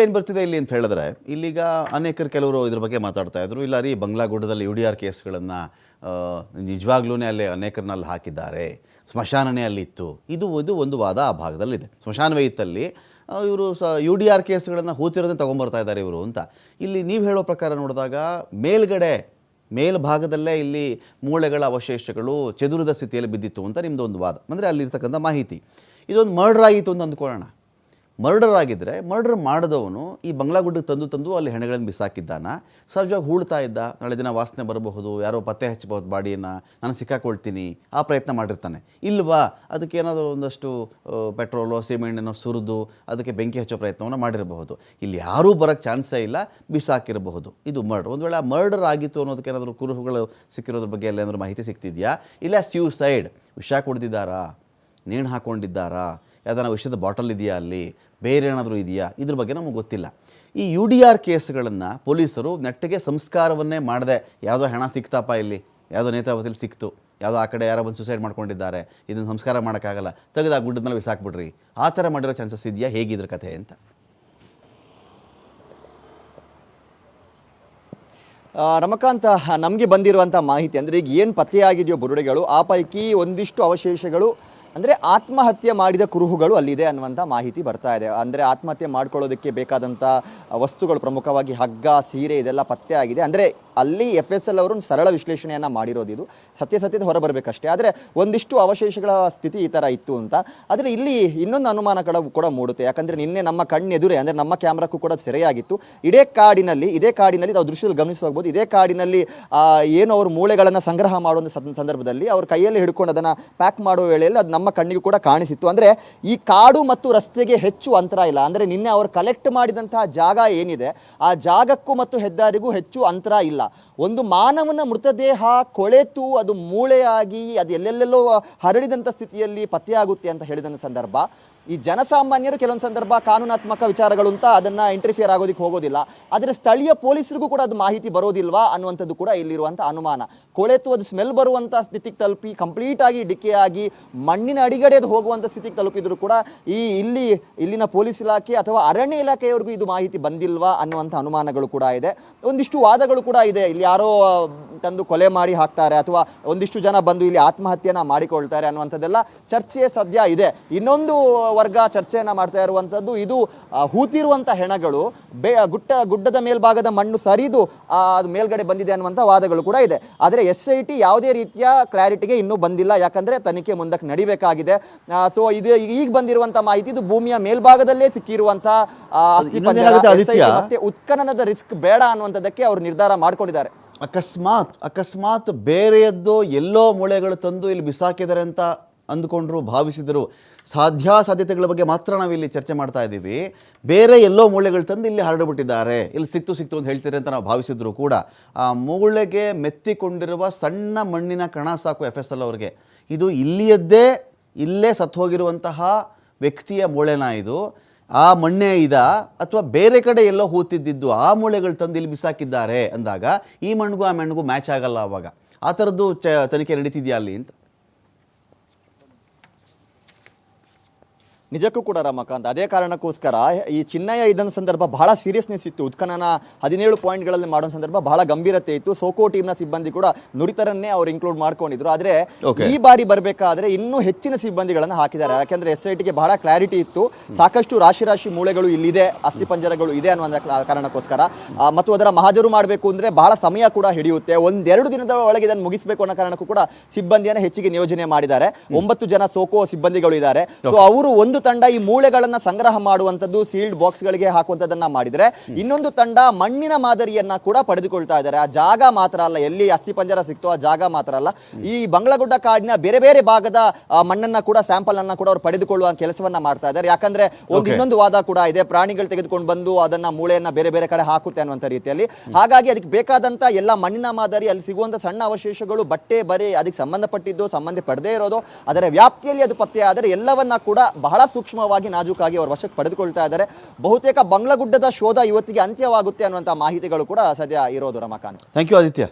ಏನು ಬರ್ತಿದೆ ಇಲ್ಲಿ ಅಂತ ಹೇಳಿದ್ರೆ, ಇಲ್ಲಿಗ ಅನೇಕರು ಕೆಲವರು ಇದ್ರ ಬಗ್ಗೆ ಮಾತಾಡ್ತಾ ಇದ್ರು. ಇಲ್ಲ ರೀ ಬಂಗ್ಲಾಗುಡ್ಡದಲ್ಲಿ ಯು ಡಿ ಆರ್ ಕೇಸ್ಗಳನ್ನು ನಿಜವಾಗ್ಲೂ ಅಲ್ಲಿ ಅನೇಕರನ್ನಲ್ಲಿ ಹಾಕಿದ್ದಾರೆ. ಸ್ಮಶಾನನೇ ಅಲ್ಲಿತ್ತು ಇದು ಇದು ಒಂದು ವಾದ ಆ ಭಾಗದಲ್ಲಿದೆ. ಸ್ಮಶಾನವೇ ಇತ್ತಲ್ಲಿ ಇವರು ಸ, ಯು ಡಿ ಆರ್ ಕೇಸ್ಗಳನ್ನು ಹೂತಿರೋದನ್ನ ತೊಗೊಂಬರ್ತಾ ಇದ್ದಾರೆ ಇವರು ಅಂತ. ಇಲ್ಲಿ ನೀವು ಹೇಳೋ ಪ್ರಕಾರ ನೋಡಿದಾಗ, ಮೇಲ್ಗಡೆ, ಮೇಲ್ಭಾಗದಲ್ಲೇ ಇಲ್ಲಿ ಮೂಳೆಗಳ ಅವಶೇಷಗಳು ಚದುರಿದ ಸ್ಥಿತಿಯಲ್ಲಿ ಬಿದ್ದಿತ್ತು ಅಂತ ನಿಮ್ಮದು ಒಂದು ವಾದ. ಅಂದರೆ ಅಲ್ಲಿರ್ತಕ್ಕಂಥ ಮಾಹಿತಿ. ಇದೊಂದು ಮರ್ಡ್ರ್ ಆಗಿತ್ತು ಅಂತ ಅಂದ್ಕೊಳ್ಳೋಣ. ಮರ್ಡರ್ ಆಗಿದ್ದರೆ ಮರ್ಡರ್ ಮಾಡಿದವನು ಈ ಬಂಗ್ಲಾಗುಡ್ಡಕ್ಕೆ ತಂದು ತಂದು ಅಲ್ಲಿ ಹೆಣಗಳನ್ನು ಬಿಸಾಕಿದ್ದಾನ. ಸಹಜವಾಗಿ ಹೂಳ್ತಾ ಇದ್ದ, ನಾಳೆ ದಿನ ವಾಸನೆ ಬರಬಹುದು, ಯಾರೋ ಪತ್ತೆ ಹಚ್ಚಬಹುದು ಬಾಡಿಯನ್ನು, ನಾನು ಸಿಕ್ಕಾಕೊಳ್ತೀನಿ, ಆ ಪ್ರಯತ್ನ ಮಾಡಿರ್ತಾನೆ. ಇಲ್ವಾ? ಅದಕ್ಕೆ ಏನಾದರೂ ಒಂದಷ್ಟು ಪೆಟ್ರೋಲು ಸಿಮೆಂಟನ್ನು ಸುರಿದು ಅದಕ್ಕೆ ಬೆಂಕಿ ಹಚ್ಚೋ ಪ್ರಯತ್ನವನ್ನು ಮಾಡಿರಬಹುದು. ಇಲ್ಲಿ ಯಾರೂ ಬರೋಕ್ಕೆ ಚಾನ್ಸೇ ಇಲ್ಲ, ಬಿಸಾಕಿರಬಹುದು. ಇದು ಮರ್ಡರ್. ಒಂದು ವೇಳೆ ಮರ್ಡರ್ ಆಗಿತ್ತು ಅನ್ನೋದಕ್ಕೆ ಏನಾದರೂ ಕುರುಹುಗಳು ಸಿಕ್ಕಿರೋದ್ರ ಬಗ್ಗೆ ಎಲ್ಲ ಏನಾದರೂ ಮಾಹಿತಿ ಸಿಗ್ತಿದೆಯಾ ಇಲ್ಲ ಸ್ಯೂಸೈಡ್ ವಿಷ ಕುಡ್ದಿದ್ದಾರಾ? ನೇಣು ಹಾಕ್ಕೊಂಡಿದ್ದಾರಾ ಯಾವ್ದಾನ ವಿಷಯದ ಬಾಟಲ್ ಇದೆಯಾ ಅಲ್ಲಿ? ಬೇರೆ ಏನಾದರೂ ಇದೆಯಾ? ಇದ್ರ ಬಗ್ಗೆ ನಮಗೆ ಗೊತ್ತಿಲ್ಲ. ಈ ಯು ಡಿ ಆರ್ ಕೇಸ್ಗಳನ್ನು ಪೊಲೀಸರು ನೆಟ್ಟಿಗೆ ಸಂಸ್ಕಾರವನ್ನೇ ಮಾಡದೆ. ಯಾವುದೋ ಹೆಣ ಸಿಕ್ತಪ್ಪ ಇಲ್ಲಿ? ಯಾವುದೋ ನೇತ್ರಾವತಿಲಿ ಸಿಕ್ತು. ಯಾವುದೋ ಆ ಕಡೆ ಯಾರೋ ಬಂದು ಸುಸೈಡ್ ಮಾಡ್ಕೊಂಡಿದ್ದಾರೆ. ಇದನ್ನು ಸಂಸ್ಕಾರ ಮಾಡೋಕ್ಕಾಗಲ್ಲ. ತೆಗೆದು ಆ ಗುಡ್ಡದ ಮೇಲೆ ಬಿಸಾಕ್ಬಿಡ್ರಿ ಆ ಥರ ಮಾಡಿರೋ ಚಾನ್ಸಸ್ ಇದೆಯಾ? ಹೇಗಿದ್ರ ಕಥೆ ಅಂತ. ರಮಕಾಂತ್, ನಮಗೆ ಬಂದಿರುವಂಥ ಮಾಹಿತಿ ಅಂದರೆ ಈಗ ಏನು ಪತ್ತೆಯಾಗಿದೆಯೋ ಬುರುಡೆಗಳು, ಆ ಪೈಕಿ ಒಂದಿಷ್ಟು ಅವಶೇಷಗಳು, ಅಂದರೆ ಆತ್ಮಹತ್ಯೆ ಮಾಡಿದ ಕುರುಹುಗಳು ಅಲ್ಲಿದೆ ಅನ್ನುವಂಥ ಮಾಹಿತಿ ಬರ್ತಾ ಇದೆ. ಅಂದರೆ ಆತ್ಮಹತ್ಯೆ ಮಾಡ್ಕೊಳ್ಳೋದಕ್ಕೆ ಬೇಕಾದಂಥ ವಸ್ತುಗಳು ಪ್ರಮುಖವಾಗಿ ಹಗ್ಗ, ಸೀರೆ ಇದೆಲ್ಲ ಪತ್ತೆ ಆಗಿದೆ ಅಂದರೆ ಅಲ್ಲಿ ಎಫ್ ಎಸ್ ಎಲ್ ಅವರು ಸರಳ ವಿಶ್ಲೇಷಣೆಯನ್ನು ಮಾಡಿರೋದು ಇದು. ಸತ್ಯಸತ್ಯದ ಹೊರಬರಬೇಕಷ್ಟೇ ಆದರೆ ಒಂದಿಷ್ಟು ಅವಶೇಷಗಳ ಸ್ಥಿತಿ ಈ ಥರ ಇತ್ತು ಅಂತ. ಆದರೆ ಇಲ್ಲಿ ಇನ್ನೊಂದು ಅನುಮಾನ ಕೂಡ ಮೂಡುತ್ತೆ. ಯಾಕಂದರೆ ನಿನ್ನೆ ನಮ್ಮ ಕಣ್ಣೆದುರೇ, ಅಂದರೆ ನಮ್ಮ ಕ್ಯಾಮ್ರಾಕ್ಕೂ ಕೂಡ ಸೆರೆಯಾಗಿತ್ತು. ಇದೇ ಕಾಡಿನಲ್ಲಿ ಇದೇ ಕಾಡಿನಲ್ಲಿ ನಾವು ದೃಶ್ಯದಲ್ಲಿ ಗಮನಿಸೋಗ್ಬೋದು ಇದೇ ಕಾಡಿನಲ್ಲಿ ಏನು ಅವರು ಮೂಳೆಗಳನ್ನು ಸಂಗ್ರಹ ಮಾಡುವ ಸಂದರ್ಭದಲ್ಲಿ ಅವ್ರ ಕೈಯಲ್ಲಿ ಹಿಡ್ಕೊಂಡು ಅದನ್ನು ಪ್ಯಾಕ್ ಮಾಡುವ ವೇಳೆಯಲ್ಲಿ ಅದು ನಮ್ಮ ಕಣ್ಣಿಗೂ ಕೂಡ ಕಾಣಿಸಿತ್ತು. ಅಂದರೆ ಈ ಕಾಡು ಮತ್ತು ರಸ್ತೆಗೆ ಹೆಚ್ಚು ಅಂತರ ಇಲ್ಲ. ಅಂದರೆ ನಿನ್ನೆ ಅವರು ಕಲೆಕ್ಟ್ ಮಾಡಿದಂತಹ ಜಾಗ ಏನಿದೆ, ಆ ಜಾಗಕ್ಕೂ ಮತ್ತು ಹೆದ್ದಾರಿಗೂ ಹೆಚ್ಚು ಅಂತರ ಇಲ್ಲ. ಒಂದು ಮಾನವನ ಮೃತದೇಹ ಕೊಳೆತು, ಅದು ಮೂಳೆಯಾಗಿ, ಅದು ಎಲ್ಲೆಲ್ಲೆಲ್ಲೋ ಹರಡಿದಂಥ ಸ್ಥಿತಿಯಲ್ಲಿ ಪತ್ತೆಯಾಗುತ್ತೆ ಅಂತ ಹೇಳಿದ ಸಂದರ್ಭ. ಈ ಜನಸಾಮಾನ್ಯರು ಕೆಲವೊಂದು ಸಂದರ್ಭ ಕಾನೂನಾತ್ಮಕ ವಿಚಾರಗಳು ಅಂತ ಅದನ್ನ ಇಂಟರ್ಫಿಯರ್ ಆಗೋದಕ್ಕೆ ಹೋಗೋದಿಲ್ಲ. ಆದರೆ ಸ್ಥಳೀಯ ಪೊಲೀಸರಿಗೂ ಕೂಡ ಅದು ಮಾಹಿತಿ ಬರೋದಿಲ್ವಾ ಅನ್ನುವಂಥದ್ದು ಕೂಡ ಇಲ್ಲಿರುವಂಥ ಅನುಮಾನ. ಕೊಳೆತು, ಅದು ಸ್ಮೆಲ್ ಬರುವಂಥ ಸ್ಥಿತಿಗೆ ತಲುಪಿ ಕಂಪ್ಲೀಟ್ ಆಗಿ ಡಿಕೆ ಆಗಿ ಮಣ್ಣಿನ ಅಡಿಗಡೆ ಅದು ಹೋಗುವಂಥ ಸ್ಥಿತಿಗೆ ತಲುಪಿದ್ರು ಕೂಡ ಈ ಇಲ್ಲಿ, ಇಲ್ಲಿನ ಪೊಲೀಸ್ ಇಲಾಖೆ ಅಥವಾ ಅರಣ್ಯ ಇಲಾಖೆಯವರೆಗೂ ಇದು ಮಾಹಿತಿ ಬಂದಿಲ್ವಾ ಅನ್ನುವಂಥ ಅನುಮಾನಗಳು ಕೂಡ ಇದೆ. ಒಂದಿಷ್ಟು ವಾದಗಳು ಕೂಡ ಇದೆ. ಇಲ್ಲಿ ಯಾರೋ ಆ, ತಂದು ಕೊಲೆ ಮಾಡಿ ಹಾಕ್ತಾರೆ ಅಥವಾ ಒಂದಿಷ್ಟು ಜನ ಬಂದು ಇಲ್ಲಿ ಆತ್ಮಹತ್ಯೆನ ಮಾಡಿಕೊಳ್ತಾರೆ ಅನ್ನುವಂಥದ್ದೆಲ್ಲ ಚರ್ಚೆ ಸದ್ಯ ಇದೆ. ಇನ್ನೊಂದು ವರ್ಗ ಚರ್ಚೆಯನ್ನ ಮಾಡ್ತಾ ಇರುವಂಥದ್ದು ಇದು ಹೂತಿರುವಂತಹ ಹೂತಿರುವಂಥ ಹೆಣಗಳು ಬೇ ಗುಟ್ಟ ಗುಡ್ಡದ ಮೇಲ್ಭಾಗದ ಮಣ್ಣು ಸರಿದು ಅದು ಮೇಲ್ಗಡೆ ಬಂದಿದೆ ಅನ್ನುವಂಥ ವಾದಗಳು ಕೂಡ ಇದೆ. ಆದರೆ ಎಸ್ ಐ ಟಿ ಯಾವುದೇ ರೀತಿಯ ಕ್ಲಾರಿಟಿಗೆ ಇನ್ನೂ ಬಂದಿಲ್ಲ. ಯಾಕಂದ್ರೆ ತನಿಖೆ ಮುಂದಕ್ಕೆ ನಡಿಬೇಕಾಗಿದೆ. ಸೊ ಇದು ಈಗ ಬಂದಿರುವಂಥ ಮಾಹಿತಿ ಇದು ಭೂಮಿಯ ಮೇಲ್ಭಾಗದಲ್ಲೇ ಸಿಕ್ಕಿರುವಂಥ? ಮತ್ತೆ ಉತ್ಖನನದ ರಿಸ್ಕ್ ಬೇಡ ಅನ್ನುವಂಥದ್ದಕ್ಕೆ ಅವರು ನಿರ್ಧಾರ ಮಾಡ್ಕೊಂಡಿದ್ದಾರೆ. ಅಕಸ್ಮಾತ್ ಅಕಸ್ಮಾತ್ ಬೇರೆಯದ್ದು ಎಲ್ಲೋ ಮೂಳೆಗಳು ತಂದು ಇಲ್ಲಿ ಬಿಸಾಕಿದ್ದಾರೆ ಅಂತ ಅಂದ್ಕೊಂಡ್ರು, ಭಾವಿಸಿದರು. ಸಾಧ್ಯಾಸಾಧ್ಯತೆಗಳ ಬಗ್ಗೆ ಮಾತ್ರ ನಾವು ಇಲ್ಲಿ ಚರ್ಚೆ ಮಾಡ್ತಾ ಇದ್ದೀವಿ. ಬೇರೆ ಎಲ್ಲೋ ಮೂಳೆಗಳು ತಂದು ಇಲ್ಲಿ ಹರಡಿಬಿಟ್ಟಿದ್ದಾರೆ. ಇಲ್ಲಿ ಸಿಕ್ತು ಸಿಕ್ತು ಅಂತ ಹೇಳ್ತೀರಿ ಅಂತ ನಾವು ಭಾವಿಸಿದ್ರು ಕೂಡ ಆ ಮೂಳೆಗೆ ಮೆತ್ತಿಕೊಂಡಿರುವ ಸಣ್ಣ ಮಣ್ಣಿನ ಕಣ ಸಾಕು ಎಫ್ ಎಸ್ ಎಲ್ ಅವ್ರಿಗೆ. ಇದು ಇಲ್ಲಿಯದ್ದೇ ಇಲ್ಲೇ ಸತ್ತು ಹೋಗಿರುವಂತಹ ವ್ಯಕ್ತಿಯ ಮೂಳೆನ ಇದು? ಆ ಮಣ್ಣೆ ಇದ ಅಥವಾ ಬೇರೆ ಕಡೆ ಎಲ್ಲೋ ಹೂತಿದ್ದಿದ್ದು ಆ ಮೂಳೆಗಳು ತಂದು ಇಲ್ಲಿ ಬಿಸಾಕಿದ್ದಾರೆ ಅಂದಾಗ ಈ ಮಣ್ಣಿಗೂ ಆ ಮಣ್ಣಿಗೂ ಮ್ಯಾಚ್ ಆಗಲ್ಲ ಅವಾಗ. ಆ ಥರದ್ದು ಚ ತನಿಖೆ ನಡೀತಿದೆಯಾ ಅಲ್ಲಿ ಅಂತ? ನಿಜಕ್ಕೂ ಕೂಡ ರಮಕಾಂತ್ ಅದೇ ಕಾರಣಕ್ಕೋಸ್ಕರ ಈ ಚಿನ್ನಯ ಇದನ್ನ ಸಂದರ್ಭ ಬಹಳ ಸೀರಿಯಸ್ನೆಸ್ ಇತ್ತು. ಉತ್ಖನನ ಹದಿನೇಳು ಪಾಯಿಂಟ್ಗಳಲ್ಲಿ ಮಾಡೋ ಸಂದರ್ಭ ಬಹಳ ಗಂಭೀರತೆ ಇತ್ತು. ಸೋಕೋ ಟೀಮ್ನ ಸಿಬ್ಬಂದಿ ಕೂಡ ನುರಿತರನ್ನೇ ಅವ್ರು ಇನ್ಕ್ಲೂಡ್ ಮಾಡ್ಕೊಂಡಿದ್ರು. ಆದ್ರೆ ಈ ಬಾರಿ ಬರಬೇಕಾದ್ರೆ ಇನ್ನೂ ಹೆಚ್ಚಿನ ಸಿಬ್ಬಂದಿಗಳನ್ನು ಹಾಕಿದ್ದಾರೆ. ಯಾಕಂದ್ರೆ ಎಸ್ ಐ ಟಿಗೆ ಬಹಳ ಕ್ಲಾರಿಟಿ ಇತ್ತು. ಸಾಕಷ್ಟು ರಾಶಿ ರಾಶಿ ಮೂಳೆಗಳು ಇಲ್ಲಿದೆ. ಅಸ್ಥಿಪಂಜರಗಳು ಇದೆ ಅನ್ನೋ ಕಾರಣಕ್ಕೋಸ್ಕರ. ಮತ್ತು ಅದರ ಮಹಾಜರು ಮಾಡಬೇಕು ಅಂದ್ರೆ ಬಹಳ ಸಮಯ ಕೂಡ ಹಿಡಿಯುತ್ತೆ. ಒಂದೆರಡು ದಿನದ ಒಳಗೆ ಇದನ್ನು ಮುಗಿಸಬೇಕು ಅನ್ನೋ ಕಾರಣಕ್ಕೂ ಕೂಡ ಸಿಬ್ಬಂದಿಯನ್ನು ಹೆಚ್ಚಿಗೆ ನಿಯೋಜನೆ ಮಾಡಿದ್ದಾರೆ. ಒಂಬತ್ತು ಜನ ಸೋಕೋ ಸಿಬ್ಬಂದಿಗಳು ಇದ್ದಾರೆ. ಸೊ ಅವರು ಒಂದು ತಂಡ ಈ ಮೂಳೆಗಳನ್ನ ಸಂಗ್ರಹ ಮಾಡುವಂತದ್ದು ಸೀಲ್ಡ್ ಬಾಕ್ಸ್ ಗಳಿಗೆ ಹಾಕುವಂತದನ್ನ ಮಾಡಿದ್ರೆ ಇನ್ನೊಂದು ತಂಡ ಮಣ್ಣಿನ ಮಾದರಿಯನ್ನ ಕೂಡ ಪಡೆದುಕೊಳ್ತಾ ಇದ್ದಾರೆ. ಆ ಜಾಗ ಮಾತ್ರ ಅಲ್ಲ ಎಲ್ಲಿ ಅಸ್ಥಿಪಂಜರ ಸಿಕ್ತೋ ಆ ಜಾಗ ಮಾತ್ರ ಅಲ್ಲ. ಈ ಬಂಗ್ಲಗುಡ್ಡ ಕಾಡಿನ ಬೇರೆ ಬೇರೆ ಭಾಗದ ಮಣ್ಣನ್ನ ಕೂಡ ಸ್ಯಾಂಪಲ್ ಅನ್ನ ಕೂಡ ಅವರು ಪಡೆದುಕೊಳ್ಳುವ ಕೆಲಸವನ್ನ ಮಾಡ್ತಾ ಇದ್ದಾರೆ. ಯಾಕಂದ್ರೆ ಒಂದು ಇನ್ನೊಂದು ವಾದ ಕೂಡ ಇದೆ. ಪ್ರಾಣಿಗಳು ತೆಗೆದುಕೊಂಡು ಬಂದು ಅದನ್ನ ಮೂಳೆಯನ್ನ ಬೇರೆ ಬೇರೆ ಕಡೆ ಹಾಕುತ್ತೆ ಅನ್ನುವಂತ ರೀತಿಯಲ್ಲಿ. ಹಾಗಾಗಿ ಅದಕ್ಕೆ ಬೇಕಾದಂತ ಎಲ್ಲ ಮಣ್ಣಿನ ಮಾದರಿ ಅಲ್ಲಿ ಸಿಗುವಂತ ಸಣ್ಣ ಅವಶೇಷಗಳು ಬಟ್ಟೆ ಬರೆ ಅದಕ್ಕೆ ಸಂಬಂಧಪಟ್ಟಿದ್ದು ಸಂಬಂಧ ಪಡೆದೇ ಇರೋದು ಅದರ ವ್ಯಾಪ್ತಿಯಲ್ಲಿ ಅದು ಪತ್ತೆ ಆದರೆ ಎಲ್ಲವನ್ನ ಕೂಡ ಬಹಳ ಸೂಕ್ಷ್ಮವಾಗಿ ನಾಜೂಕಾಗಿ ಅವರು ವಶಕ್ಕೆ ಪಡೆದುಕೊಳ್ತಾ ಇದ್ದಾರೆ. ಬಹುತೇಕ ಬಂಗ್ಲಗುಡ್ಡದ ಶೋಧ ಇವತ್ತಿಗೆ ಅಂತ್ಯವಾಗುತ್ತೆ ಅನ್ನುವಂಥ ಮಾಹಿತಿಗಳು ಕೂಡ ಸದ್ಯ ಇರೋದು ರಮಾಕಾಂತ್ ಥ್ಯಾಂಕ್ ಯು ಆದಿತ್ಯ